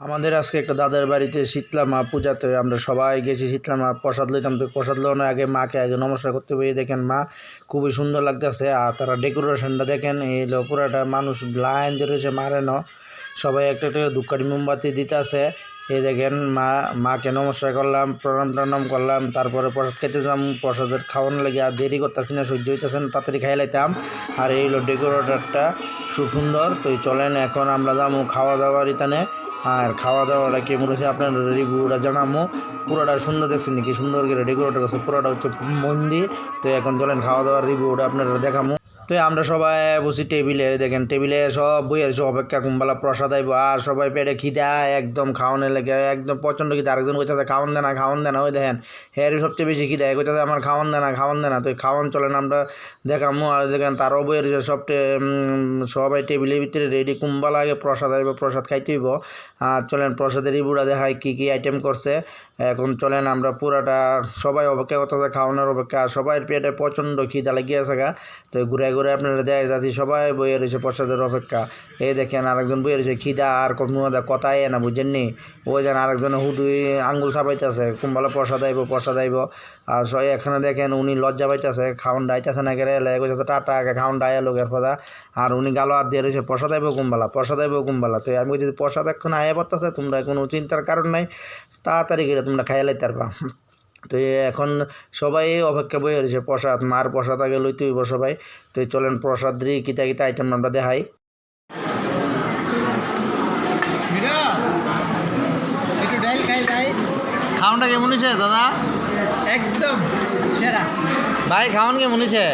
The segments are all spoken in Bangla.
আমাদের আজকে একটা দাদার বাড়িতে শীতলা মা পূজাতে আমরা সবাই গেছি শীতলা মা, প্রসাদ লইতাম তো প্রসাদ লওয়ানোর আগে মাকে আগে নমস্কার করতে পেরে দেখেন মা, খুবই সুন্দর লাগতেছে। আর তারা ডেকোরেশনটা দেখেন, এই পুরাটা মানুষ লাইন ধরেছে মারে ন সবাই একটা একটা ধূপকাঠি মোমবাতি দিতেছে এই দেখেন মা মাকে নমস্কার করলাম, প্রণাম টনাম করলাম, তারপরে প্রসাদ খেতে যাম, প্রসাদের খাওয়ানো লেগে আর দেরি করতেছি না, সহ্য হইতেছে না, তাড়াতাড়ি খাই লাইতাম। আর এই হলো ডেকোরেটরটা খুব সুন্দর তো চলেন, এখন আমরা যাব খাওয়া দাওয়ার ইতানে। আর খাওয়া দাওয়াটা কেমন হয়েছে আপনার রিভিউটা জানাব পুরোটা সুন্দর দেখছেন কি সুন্দর করে ডেকোরেটর করছে পুরোটা হচ্ছে মন্দির। তো এখন চলেন খাওয়া দাওয়ার রিভিউটা আপনারা দেখাবো তো আমরা সবাই বসি টেবিলে, দেখেন টেবিলে সব বই আছে, অপেক্ষা কুম্বালা, প্রসাদ আইব, আর সবাই পেটে খিদা, একদম খাওয়ানোর লেগে, একদম প্রচণ্ড খিদা, আরেকজন কইতাছে, খাওয়ান দেনা খাওয়ান দেনা ওই দেখেন, হের সবচেয়ে বেশি খিদা, কইতাছে, আমার খাওয়ান দেনা খাওয়ান দেনা তো খাওয়ান চলেন, আমরা দেখামো, আর দেখেন তারও বই রয়েছে সব সবাই টেবিলের ভিতরে রেডি কুম্বালা আগে প্রসাদ আইব, প্রসাদ খাইতে হইব। আর চলেন প্রসাদের ইবুড়া দেখায় কী কী আইটেম করছে। এখন চলেন আমরা পুরাটা সবাই অপেক্ষা করতেছে, খাওয়ানোর অপেক্ষা। আর সবাই পেটে প্রচণ্ড খিদা লাগিয়েছে গা। তো ঘুরে ঘুরে আপনারা দেখা যাচ্ছি, সবাই বইয়ে রয়েছে প্রসাদের অপেক্ষা। এই দেখেন আরেকজন বইয়ে রয়েছে, খিদা আর কোনো কথাই না বুঝেননি ওই যেন আরেকজন হুদুই আঙ্গুল চাপাইতেছে কুম্বালা প্রসাদ আইব প্রসাদ আইব। আর সবাই এখানে দেখেন উনি লজ্জা পাইতেছে, খাওয়ান ডাইতেছে না গেলে এলে কইতেছে টাটা, আগে খাওয়ান ডাইয়া লোকের কথা আর উনি গালো আর দিয়ে রয়েছে, প্রসাদ আইব কুম্বালা, প্রসাদ আইব কুম্বালা। তো আমি যদি প্রসাদ এখন আয়া পড়তেছে, তোমরা কোনো চিন্তার কারণ নাই। তাড়াতাড়ি করে তোমরা খাইয়া লাইতে পারবা। তো এখন সবাই অপেক্ষা বই রয়েছে প্রসাদ মার প্রসাদ আগে লইতে হইব সবাই। তো চলেন প্রসাদ দিয়ে কিতা কিতা আইটেম আমরা দেখাই। খাওয়ানটা কেমন হয়েছে দাদা? একদম সেরা। ভাই খাওয়ান কেমন হয়েছে?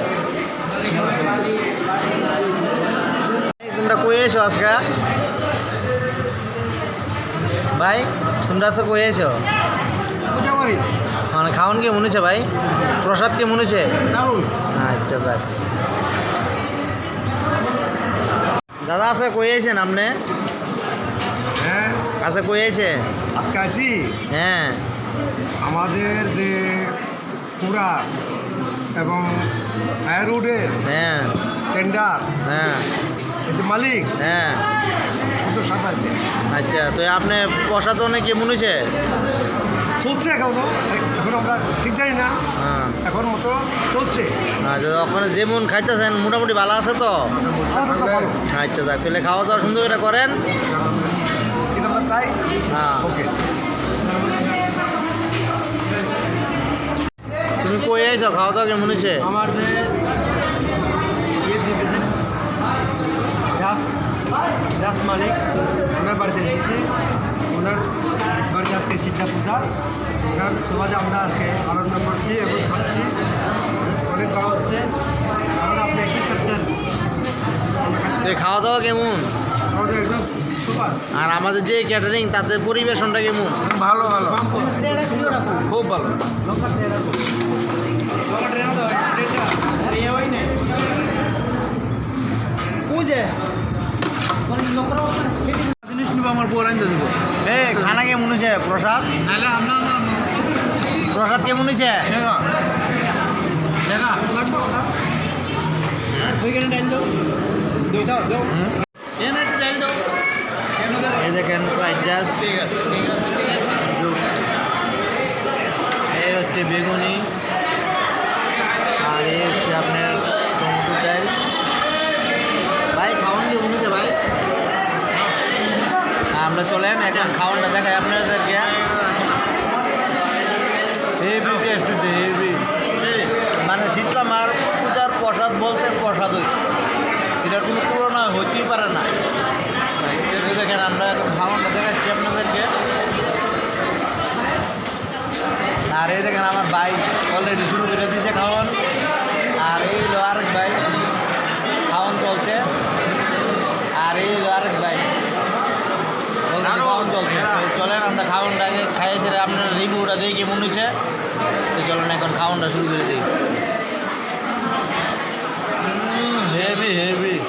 তোমরা কই এসো আজকে? ভাই? তোমরা আজকে কই করি মানে খাওয়ান কেমন হয়েছে ভাই? প্রসাদ হয়েছে দারুণ আচ্ছা দেখ দাদা আজকে কই আছেন আপনি? হ্যাঁ। আজকে কই আছে আজকে আসি? হ্যাঁ। আমাদের যে পুরা এবং ফায়ারউডের হ্যাঁ। টেন্ডার হ্যাঁ। মালিক হ্যাঁ। আচ্ছা তো আপনি প্রসাদ অনেক কেমন হয়েছে চলছে এখন। এখন আমরা ঠিক জানি না। হ্যাঁ। এখন মতো চলছে। আচ্ছা ওখানে যেমন খাইতেছেন মোটামুটি ভালো আছে তো? আচ্ছা দেখ তাহলে খাওয়া দাওয়া সুন্দর করে করেন। আমরা চাই। হ্যাঁ। ওকে। তুমি কই আইছো? খাওয়া দাওয়া কেমন হয়েছে? আমাদের বাড়িতে ওনার বাড়িতে আজকে শিক্ষা পূজা। ওনার সমাজে আমরা আজকে আনন্দ করছি এবং খাচ্ছি। অনেক ভালো হচ্ছে। আমরা আপনি কি খাচ্ছেন? খাওয়া দাওয়া কেমন? আমাদের একদম সুপার। আর আমাদের যে ক্যাটারিং তাদের পরিবেশনটা কেমন? ভালো ভালো। খুব ভালো। কেমন হয়েছে প্রসাদ? প্রসাদ কেমন হয়েছে? এই দেখেন ফ্রাইড রাইস। এই হচ্ছে বেগুনি। আর এই হচ্ছে আপনার টমেটো ডাল ভাই খাওয়ান কি বলেছে ভাই? আমরা চলেন এখন খাওয়ানটা দেখাই আপনাদেরকে। হেভি টেস্ট হচ্ছে হেভি মানে শীতলা মার পূজার প্রসাদ বলতে প্রসাদই এটার কোনো তুলনা হইতেই পারে না। দেখেন, আমরা এখন খাওয়ানটা দেখাচ্ছি আপনাদেরকে। আর এই দেখেন, আমার ভাই অলরেডি শুরু করে দিছে খাওয়ান। আর এই হলো আরেক ভাই, খাওয়ান চলছে আর এই হলো আরেক ভাই already তো চলেন, আমরা খাওয়ানটাকে খাইয়ে সেরে আপনার রিভিউটা হয়েছে। তো চলেন, এখন খাওয়ানটা শুরু করে দিই। হেভি হেভি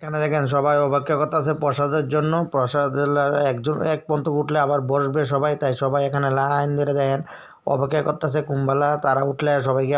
এখানে দেখেন, সবাই অপেক্ষা করতেছে প্রসাদের জন্য। প্রসাদের লা- একজন, এক পর্যন্ত উঠলে আবার বসবে সবাই, তাই সবাই এখানে লাইন ধরে দেখেন। অপেক্ষা করতেছে কুম্বালা, তারা উঠলে সবাইকে